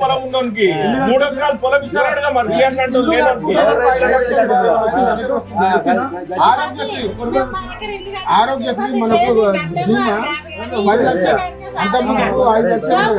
పొలం ఉన్నోనికి. మూడు ఎకరాలు పొలం ఇస్తారడుగా మరి మీ అన్నట్టు లేనోనికి. ఆరోగ్యశ్రీ ఆరోగ్యశ్రీ మనకు బీమా పది లక్షలు అంత మనకు ఐదు లక్షలు.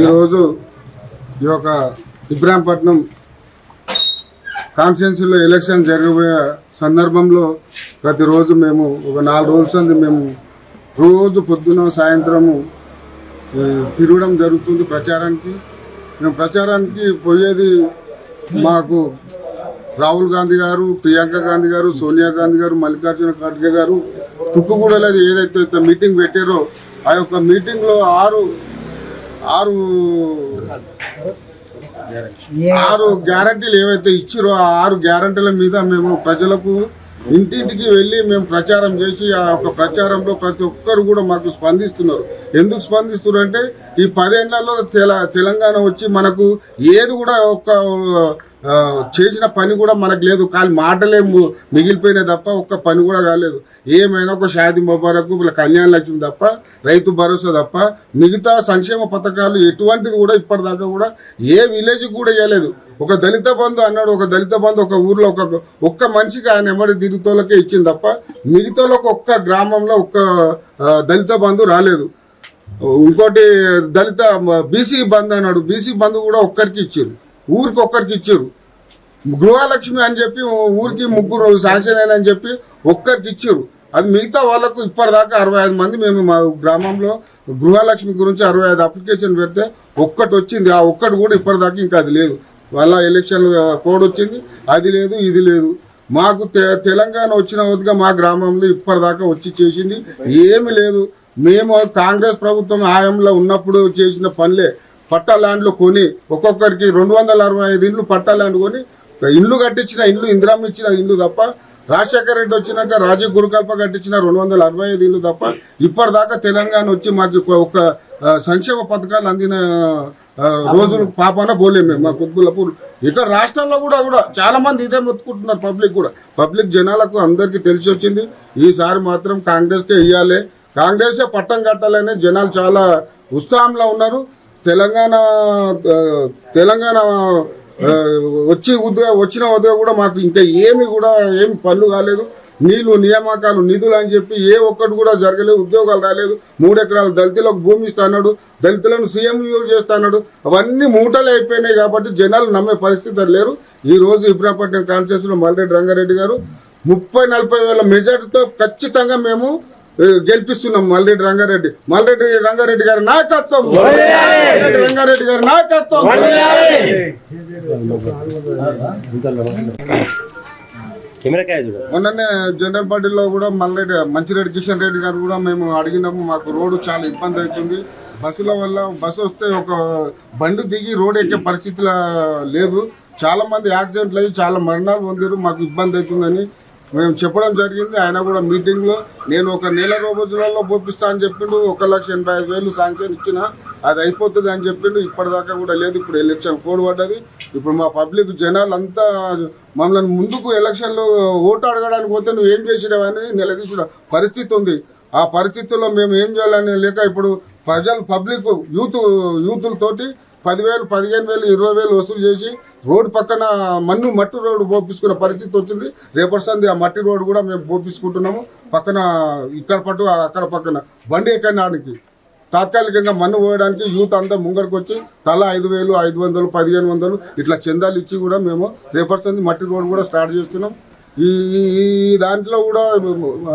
ఈరోజు ఈ యొక్క ఇబ్రాహంపట్నం కాన్స్టిట్యున్సీలో ఎలక్షన్ జరగబోయే సందర్భంలో ప్రతిరోజు మేము ఒక నాలుగు రోజుల నుండి మేము రోజు పొద్దున సాయంత్రము తిరగడం జరుగుతుంది ప్రచారానికి. మేము ప్రచారానికి పోయేది మాకు రాహుల్ గాంధీ గారు ప్రియాంక గాంధీ గారు సోనియా గాంధీ గారు మల్లికార్జున ఖార్గే గారు. తుక్కుగూడలో ఏదైతే మీటింగ్ పెట్టారో ఆ యొక్క మీటింగ్లో ఆరు ఆరు ఆరు గ్యారంటీలు ఏవైతే ఇచ్చారో ఆ ఆరు గ్యారంటీల మీద మేము ప్రజలకు ఇంటింటికి వెళ్ళి మేము ప్రచారం చేసి ఆ యొక్క ప్రచారంలో ప్రతి ఒక్కరు కూడా మాకు స్పందిస్తున్నారు. ఎందుకు స్పందిస్తున్నారు అంటే ఈ పదేళ్ళలో తెల తెలంగాణ వచ్చి మనకు ఏది కూడా ఒక చేసిన పని కూడా మనకు లేదు. కానీ మాటలే మిగిలిపోయినాయి తప్ప ఒక్క పని కూడా కాలేదు. ఏమైనా ఒక షాది ముబారక్ కళ్యాణ లక్ష్మి తప్ప రైతు భరోసా తప్ప మిగతా సంక్షేమ పథకాలు ఎటువంటిది కూడా ఇప్పటిదాకా కూడా ఏ విలేజ్ కూడా ఇవ్వలేదు ఒక దళిత బంధు అన్నాడు ఒక దళిత బంధు ఒక ఊర్లో ఒక ఒక్క మనిషికి ఆయన ఎమ్మడి దిగుతోళ్ళకే ఇచ్చింది తప్ప మిగతాలకు ఒక్క గ్రామంలో ఒక్క దళిత బంధు రాలేదు. ఇంకోటి దళిత బీసీ బంధు అన్నాడు. బీసీ బంధు కూడా ఒక్కరికి ఇచ్చారు. ఊరికి ఒక్కరికి ఇచ్చారు. గృహలక్ష్మి అని చెప్పి ఊరికి ముగ్గురు శాంక్షన్ అయినని చెప్పి ఒక్కరికి ఇచ్చారు. అది మిగతా వాళ్ళకు ఇప్పటిదాకా అరవై ఐదు మంది మేము మా గ్రామంలో గృహలక్ష్మి గురించి అరవై ఐదు అప్లికేషన్ పెడితే ఒక్కటి వచ్చింది. ఆ ఒక్కటి కూడా ఇప్పటిదాకా ఇంకా అది లేదు. వాళ్ళ ఎలక్షన్ కోడ్ వచ్చింది. అది లేదు ఇది లేదు. మాకు తె- తెలంగాణ వచ్చిన వద్దుగా మా గ్రామంలో ఇప్పటిదాకా వచ్చి చేసింది. ఏమీ లేదు. మేము కాంగ్రెస్ ప్రభుత్వం హయాంలో ఉన్నప్పుడు చేసిన పనులే. పట్టా ల్యాండ్లు కొని ఒక్కొక్కరికి రెండు వందల అరవై ఐదు ఇండ్లు పట్టా ల్యాండ్ కొని ఇండ్లు కట్టించిన ఇండ్లు ఇందిరామ్మ ఇచ్చిన ఇండ్లు తప్ప రాజశేఖర రెడ్డి వచ్చినాక రాజీవ్ గురుకల్ప కట్టించిన రెండు వందల అరవై ఐదు ఇల్లు తప్ప ఇప్పటిదాకా తెలంగాణ వచ్చి మాకు ఒక- సంక్షేమ పథకాలు అందిన రోజులు పాపన పోలేము మేము మా కుత్బులపూర్ ఇక్కడ రాష్ట్రంలో కూడా కూడా చాలా మంది ఇదే మొత్తుకుంటున్నారు పబ్లిక్ కూడా. పబ్లిక్ జనాలకు అందరికీ తెలిసి వచ్చింది ఈసారి మాత్రం కాంగ్రెస్కే ఇవ్వాలి కాంగ్రెసే పట్టం కట్టాలనే జనాలు చాలా ఉత్సాహంలో ఉన్నారు. తెలంగాణ తెలంగాణ వచ్చి ఉద్యోగ వచ్చిన ఉద్యోగం కూడా మాకు ఇంకా ఏమి కూడా ఏమి పనులు కాలేదు. నీళ్ళు నియామకాలు నిధులు అని చెప్పి ఏ ఒక్కటి కూడా జరగలేదు ఉద్యోగాలు రాలేదు. మూడు దళితులకు భూమి ఇస్తాడు దళితులను సీఎం చేస్తాడు అవన్నీ మూటలు అయిపోయినాయి కాబట్టి జనాలు నమ్మే పరిస్థితి లేరు. ఈ రోజు ఇబ్రాపట్నం కాన్స్టిట్యూన్సీలో మల్రెడ్డి రంగారెడ్డి గారు ముప్పై నలభై వేల మెజార్టీతో ఖచ్చితంగా మేము గెలిపిస్తున్నాం మల్రెడ్డి రంగారెడ్డి. మల్రెడ్డి రంగారెడ్డి గారి నాయకత్వం. మల్రెడ్డి రంగారెడ్డి గారి నాయకత్వం. మొన్ననే జనరల్ పార్టీలో కూడా మల్రెడ్డి మంచిరెడ్డి కిషన్ రెడ్డి గారు కూడా మేము అడిగినాము మాకు రోడ్డు చాలా ఇబ్బంది అవుతుంది. బస్సుల వల్ల బస్సు వస్తే ఒక బండి దిగి రోడ్ ఎక్కే పరిస్థితిలో లేదు. చాలా మంది యాక్సిడెంట్లు అయ్యి చాలా మరణాలు పొందారు మాకు ఇబ్బంది అవుతుందని మేము చెప్పడం జరిగింది. ఆయన కూడా మీటింగ్లో నేను ఒక నెల రోజులలో పోపిస్తా అని చెప్పిండు. ఒక లక్ష ఎనభై ఐదు వేలు శాంక్షన్ ఇచ్చిన. అది అయిపోతుంది అని చెప్పిండు. ఇప్పటిదాకా కూడా లేదు. ఇప్పుడు ఎలక్షన్ కోడ్ పడ్డది. ఇప్పుడు మా పబ్లిక్ జనాలు అంతా మమ్మల్ని ముందుకు ఎలక్షన్లో ఓటు అడగడానికి పోతే నువ్వు ఏం చేసినావని నిలదీసిన పరిస్థితి ఉంది. ఆ పరిస్థితుల్లో మేము ఏం చేయాలని లేక ఇప్పుడు ప్రజలు పబ్లిక్ యూత్ యూతులతోటి పదివేలు పదిహేను వేలు ఇరవై వేలు వసూలు చేసి రోడ్డు పక్కన మన్ను మట్టి రోడ్డు పోపించుకునే పరిస్థితి వచ్చింది. రేపటి సంది ఆ మట్టి రోడ్డు కూడా మేము పోపించుకుంటున్నాము పక్కన ఇక్కడ పట్టు అక్కడ పక్కన బండి ఎక్కడానికి. తాత్కాలికంగా మన్ను పోయడానికి యూత్ అంతా ముంగడికి వచ్చి తల ఐదు వేలు ఐదు వందలు పదిహేను వందలు ఇట్లా చందాలు ఇచ్చి కూడా మేము రేపటి సంది మట్టి రోడ్డు కూడా స్టార్ట్ చేస్తున్నాం. ఈ ఈ- ఈ దాంట్లో కూడా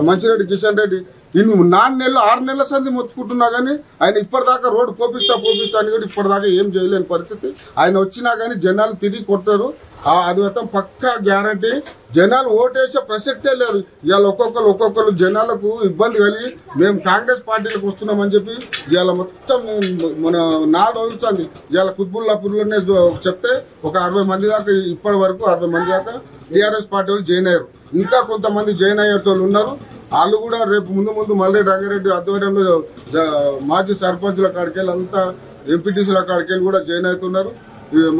మంచిరెడ్డి కిషన్ రెడ్డి ఇన్ని నాలుగు నెలలు ఆరు నెలల సంది మొత్తుకుంటున్నా కానీ ఆయన ఇప్పటిదాకా రోడ్డు పోపిస్తా పోపిస్తా అని కూడా ఇప్పటిదాకా ఏం చేయలేని పరిస్థితి. ఆయన వచ్చినా కానీ జనాలు తిరిగి కొడతారు. అది మొత్తం పక్కా గ్యారంటీ. జనాలు ఓటేసే ప్రసక్తే లేదు. ఇవాళ ఒక్కొక్కరు ఒక్కొక్కరు జనాలకు ఇబ్బంది కలిగి మేము కాంగ్రెస్ పార్టీలకు వస్తున్నామని చెప్పి ఇవాళ మొత్తం మన నాడు అవుతుంది ఇవాళ కుత్బుల్లాపూర్లోనే చెప్తే ఒక అరవై మంది దాకా ఇప్పటి వరకు అరవై మంది దాకా టీఆర్ఎస్ పార్టీ వాళ్ళు జాయిన్ అయ్యారు. ఇంకా కొంతమంది జాయిన్ అయ్యేటోళ్ళు ఉన్నారు. వాళ్ళు కూడా రేపు ముందు ముందు మల్లె రంగారెడ్డి ఆధ్వర్యంలో మాజీ సర్పంచుల కాడికెళ్ళి అంతా ఎంపీటీసీల కాడికెళ్ళి కూడా జాయిన్ అవుతున్నారు.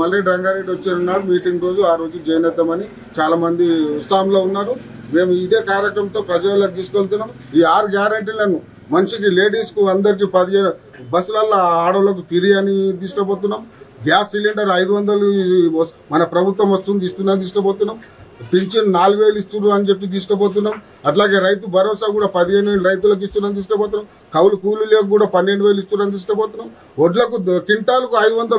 మల్లె రంగారెడ్డి వచ్చినాడు మీటింగ్ రోజు ఆ రోజు జాయిన్ అవుతామని చాలామంది ఉత్సాహంలో ఉన్నారు. మేము ఇదే కార్యక్రమంతో ప్రజలకు తీసుకెళ్తున్నాం. ఈ ఆరు గ్యారంటీలను మనిషికి లేడీస్కు అందరికి పదిహేను బస్సులలో ఆడవాళ్ళకు బిర్యానీ తీసుకుపోతున్నాం. గ్యాస్ సిలిండర్ ఐదు వందలు మన ప్రభుత్వం వస్తుంది ఇస్తుందని తీసుకుపోతున్నాం. పింఛన్ నాలుగు వేలు ఇస్తున్నారు అని చెప్పి తీసుకుపోతున్నాం. అట్లాగే రైతు భరోసా కూడా పదిహేను వేలు రైతులకు ఇస్తున్నాం తీసుకుపోతున్నాం. కౌలు కూలీలకు కూడా పన్నెండు వేలు ఇస్తున్నాం తీసుకుపోతున్నాం. వడ్లకు క్వింటాలకు ఐదు వందల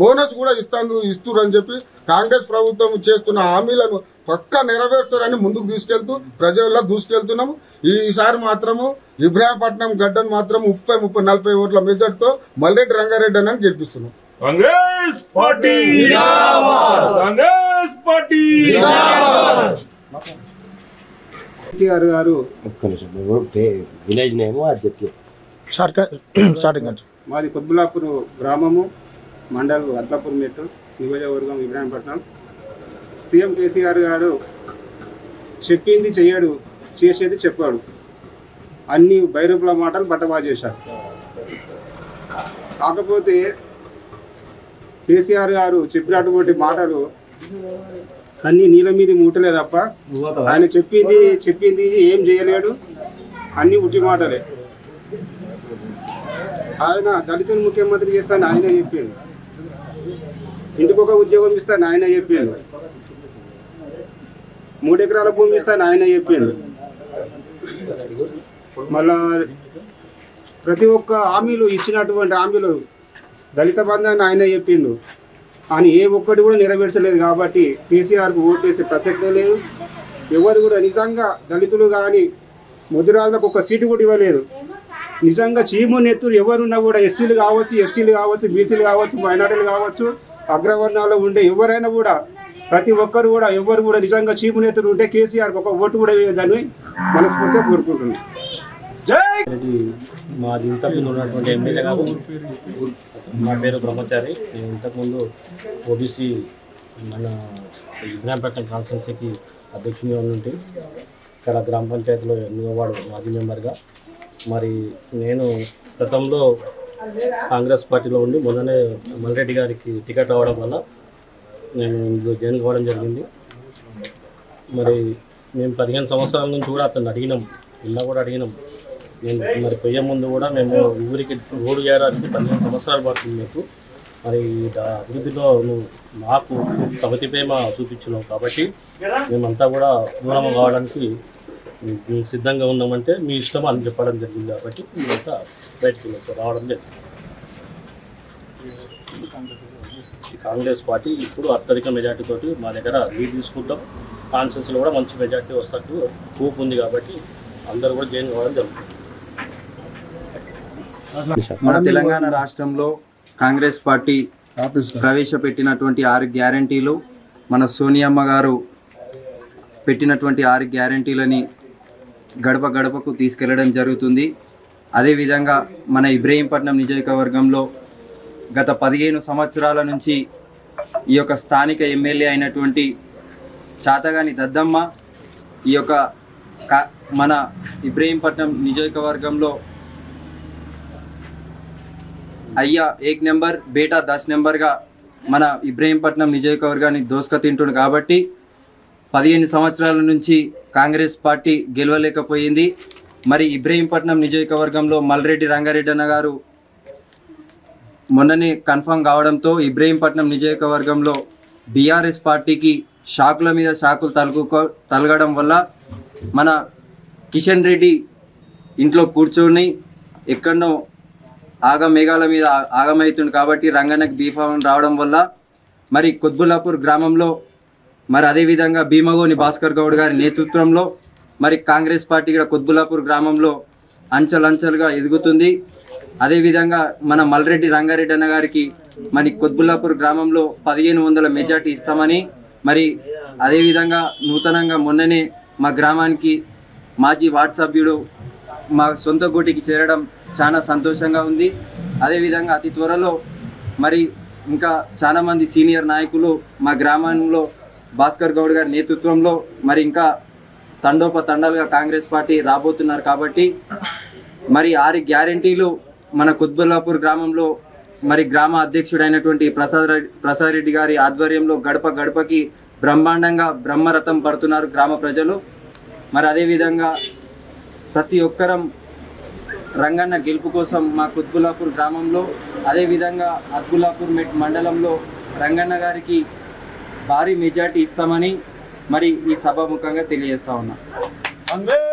బోనస్. కూడా ఇస్తాను ఇస్తున్నారు అని చెప్పి కాంగ్రెస్ ప్రభుత్వం చేస్తున్న హామీలను పక్కా నెరవేర్చారని ముందుకు తీసుకెళ్తూ ప్రజల్లో దూసుకెళ్తున్నాము. ఈసారి మాత్రము ఇబ్రాహీంపట్నం గడ్డను మాత్రం ముప్పై ముప్పై నలభై ఓట్ల మెజార్టీతో మల్లెడ్డి రంగారెడ్డి అని గెలిపిస్తున్నాం. Congress party. Congress. Party! KCR గారు. ఒక్క నిమిషం నువ్వు పే- విలేజ్ నేమో అది చెప్పి. స్టార్టింగ్ మాది కొద్బులాపూర్ గ్రామము మండల్ అద్లాపూర్ మెట్టు నియోజకవర్గం ఇబ్రాహీంపట్నం. సీఎం కేసీఆర్ గారు చెప్పింది చెయ్యడు చేసేది చెప్పాడు. అన్ని బైరూపుల మాటలు బట్టబా చేశారు. కాకపోతే కేసీఆర్ గారు చెప్పినటువంటి మాటలు అన్ని నీళ్ళ మీది మూటలే తప్ప ఆయన చెప్పింది చెప్పింది ఏం చేయలేడు. అన్ని ఉట్టి మాటలే. ఆయన దళితులు ముఖ్యమంత్రి చేస్తాను ఆయన చెప్పిండు. ఇంటికి ఒక ఉద్యోగం ఇస్తాను ఆయన చెప్పిండు. మూడు ఎకరాల భూమి ఇస్తాను ఆయన చెప్పిండు. మళ్ళా ప్రతి ఒక్క హామీలు ఇచ్చినటువంటి హామీలు దళిత బంధాన్ని ఆయన చెప్పిండు. అని ఏ ఒక్కటి కూడా నెరవేర్చలేదు కాబట్టి కేసీఆర్కు ఓటేసే ప్రసక్తే లేదు. ఎవరు కూడా నిజంగా దళితులు కానీ ముదిరాజులకు ఒక సీటు కూడా ఇవ్వలేదు. నిజంగా చీము నెత్తురు ఎవరున్నా కూడా ఎస్సీలు కావచ్చు ఎస్టీలు కావచ్చు బీసీలు కావచ్చు మైనార్టీలు కావచ్చు అగ్రవర్ణాల్లో ఉండే ఎవరైనా కూడా ప్రతి ఒక్కరు కూడా ఎవరు కూడా నిజంగా చీము నెత్తురు ఉంటే కేసీఆర్కి ఒక ఓటు కూడా వేయదని మనస్ఫూర్తిగా కోరుకుంటున్నాను మాది ఇంతకుముందు ఉన్నటువంటి ఎమ్మెల్యే నా పేరు బ్రహ్మచారి. నేను ఇంతకుముందు ఓబీసీ మన ఇబ్రాహీంపట్నం కాన్స్టెన్సీకి అధ్యక్షునిగా ఉంటే ఇక్కడ గ్రామ పంచాయతీలో ఎనిమిదో వాడు మాజీ మెంబర్గా. మరి నేను గతంలో కాంగ్రెస్ పార్టీలో ఉండి మొన్ననే మల్రెడ్డి గారికి టికెట్ అవ్వడం వల్ల నేను ఇందులో జాయిన్ కావడం జరిగింది. మరి మేము పదిహేను సంవత్సరాల నుంచి కూడా అతను అడిగినాం ఇలా కూడా అడిగినాం. నేను మరి పోయే ముందు కూడా మేము ఊరికి రోడ్డు చేయడానికి పదిహేను సంవత్సరాలు పడుతుంది మీకు. మరి దా- అభివృద్ధిలో నువ్వు మాకు సమితి ప్రేమ చూపించినావు కాబట్టి మేమంతా కూడా దూరం కావడానికి మేము సిద్ధంగా ఉన్నామంటే మీ ఇష్టం అని చెప్పడం జరిగింది కాబట్టి మేమంతా బయటకు వెళ్ళొచ్చు, రావడం జరిగింది. ఈ కాంగ్రెస్ పార్టీ ఇప్పుడు అత్యధిక మెజార్టీతో మా దగ్గర లీడ్ తీసుకుంటాం. కాన్సెన్స్లో కూడా మంచి మెజార్టీ వస్తట్టు ఊపు ఉంది కాబట్టి అందరూ కూడా జాయిన్ కావడం జరుగుతుంది. మన తెలంగాణ రాష్ట్రంలో కాంగ్రెస్ పార్టీ ప్రవేశపెట్టినటువంటి ఆరు గ్యారంటీలు మన సోనియమ్మ గారు పెట్టినటువంటి ఆరు గ్యారంటీలని గడప గడపకు తీసుకెళ్ళడం జరుగుతుంది. అదేవిధంగా మన ఇబ్రహీంపట్నం నియోజకవర్గంలో గత పదిహేను సంవత్సరాల నుంచి ఈ యొక్క స్థానిక ఎమ్మెల్యే అయినటువంటి చాతగాని దద్దమ్మ ఈ యొక్క కా మన ఇబ్రహీంపట్నం నియోజకవర్గంలో అయ్యా ఏక్ నెంబర్ బేటా దస్ నెంబర్గా మన ఇబ్రహీంపట్నం నియోజకవర్గాన్ని దోసుక తింటుండు కాబట్టి పదిహేను సంవత్సరాల నుంచి కాంగ్రెస్ పార్టీ గెలవలేకపోయింది. మరి ఇబ్రహీంపట్నం నియోజకవర్గంలో మల్రెడ్డి రంగారెడ్డి అన్న గారు మొన్ననే కన్ఫర్మ్ కావడంతో ఇబ్రహీంపట్నం నియోజకవర్గంలో బీఆర్ఎస్ పార్టీకి షాకుల మీద షాకులు తలుగుకో తలగడం వల్ల మన కిషన్ రెడ్డి ఇంట్లో కూర్చొని ఎక్కడనో ఆగమేఘాల మీద ఆగమవుతుంది కాబట్టి రంగన్నకి బీఫామ్ రావడం వల్ల మరి కొద్బులాపూర్ గ్రామంలో మరి అదేవిధంగా భీమగోని భాస్కర్ గౌడ్ గారి నేతృత్వంలో మరి కాంగ్రెస్ పార్టీ కూడా కొద్బులాపూర్ గ్రామంలో అంచెలంచెలుగా ఎదుగుతుంది. అదేవిధంగా మన మల్రెడ్డి రంగారెడ్డి అన్న గారికి మరి కొద్బుల్లాపూర్ గ్రామంలో పదిహేను వందల మెజార్టీ ఇస్తామని మరి అదేవిధంగా నూతనంగా మొన్ననే మా గ్రామానికి మాజీ వార్డు సభ్యుడు మా సొంత గూటికి చేరడం చాలా సంతోషంగా ఉంది. అదేవిధంగా అతి త్వరలో మరి ఇంకా చాలామంది సీనియర్ నాయకులు మా గ్రామంలో భాస్కర్ గౌడ్ గారి నేతృత్వంలో మరి ఇంకా తండోపతండాలుగా కాంగ్రెస్ పార్టీ రాబోతున్నారు కాబట్టి మరి ఆరు గ్యారంటీలు మన కుత్బుల్లాపూర్ గ్రామంలో మరి గ్రామ అధ్యక్షుడైనటువంటి ప్రసాద్ రెడ్డి ప్రసాద్ రెడ్డి గారి ఆధ్వర్యంలో గడప గడపకి బ్రహ్మాండంగా బ్రహ్మరథం పడుతున్నారు గ్రామ ప్రజలు. మరి అదేవిధంగా ప్రతి ఒక్కరం రంగన్న గెలుపు కోసం మా కుత్బులాపూర్ గ్రామంలో అదేవిధంగా అద్బుల్లాపూర్ మెట్ మండలంలో రంగన్న గారికి భారీ మెజార్టీ ఇస్తామని మరి ఈ సభాముఖంగా తెలియజేస్తా ఉన్నా. అందరూ